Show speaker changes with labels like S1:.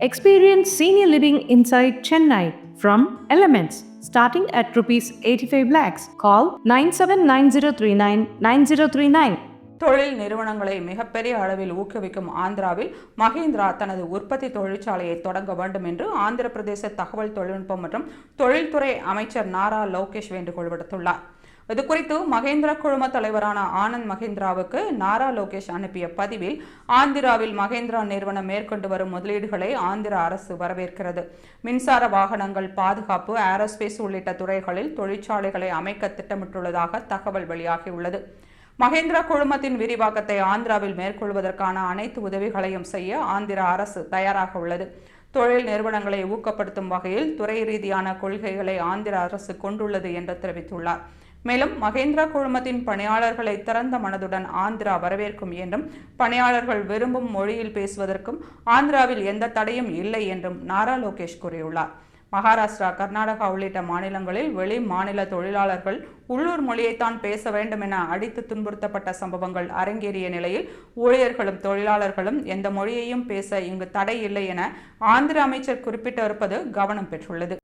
S1: Experience senior living inside Chennai from Elements starting at rupees 85 lakhs. Call 979039 9039.
S2: தொழில் நிறுவனங்களை மிகப்பெரிய அளவில் ஊக்குவிக்கும் ஆந்திராவில் மஹிந்திரா தனது உற்பத்தி தொழிற்சாலையை தொடங்க வேண்டும் என்று ஆந்திர பிரதேச தகவல் தொழில்நுட்பம் மற்றும் தொழில்துறை அமைச்சர் நாரா லோகேஷ் வேண்டுகோள் விடுத்துள்ளார் இது குறித்து மகேந்திரா குழும தலைவரான ஆனந்த் மகேந்திராவுக்கு நாரா லோகேஷ் அனுப்பிய பதிவில் ஆந்திராவில் மகேந்திரா நிறுவனம் மேற்கொண்டு வரும் முதலீடுகளை ஆந்திர அரசு வரவேற்கிறது. மின்சார வாகனங்கள் பாதுகாப்பு ஏரோஸ்பேஸ் உள்ளிட்ட துறைகளில் தொழிற்சாலைகளை அமைக்க திட்டமிட்டுள்ளதாக தகவல் வெளியாகியுள்ளது. மகேந்திரா குழுமத்தின் விரிவாக்கத்தை ஆந்திராவில் மேற்கொள்வதற்கான அனைத்து உதவிகளையும் செய்ய ஆந்திர அரசு தயாராக உள்ளது. தொழில் நிறுவனங்களை ஊக்கப்படுத்தும் வகையில் துறை ரீதியான கொள்கைகளை ஆந்திர அரசு கொண்டுள்ளது என்று தெரிவித்துள்ளார். மேலும் மகேந்திரா குழுமத்தின் பணியாளர்களை திறந்த மனதுடன் ஆந்திரா வரவேற்கும் என்றும் பணியாளர்கள் விரும்பும் மொழியில் பேசுவதற்கும் ஆந்திராவில் எந்த தடையும் இல்லை என்றும் நாரா லோகேஷ் கூறியுள்ளார். மகாராஷ்டிரா கர்நாடகா உள்ளிட்ட மாநிலங்களில் வெளி மாநில தொழிலாளர்கள் உள்ளூர் மொழியைத்தான் பேச வேண்டும் என அடித்து துன்புறுத்தப்பட்ட சம்பவங்கள் அரங்கேறிய நிலையில் ஊழியர்களும் தொழிலாளர்களும் எந்த மொழியையும் பேச இங்கு தடை இல்லை என ஆந்திர அமைச்சர் குறிப்பிட்டிருப்பது கவனம் பெற்றுள்ளது.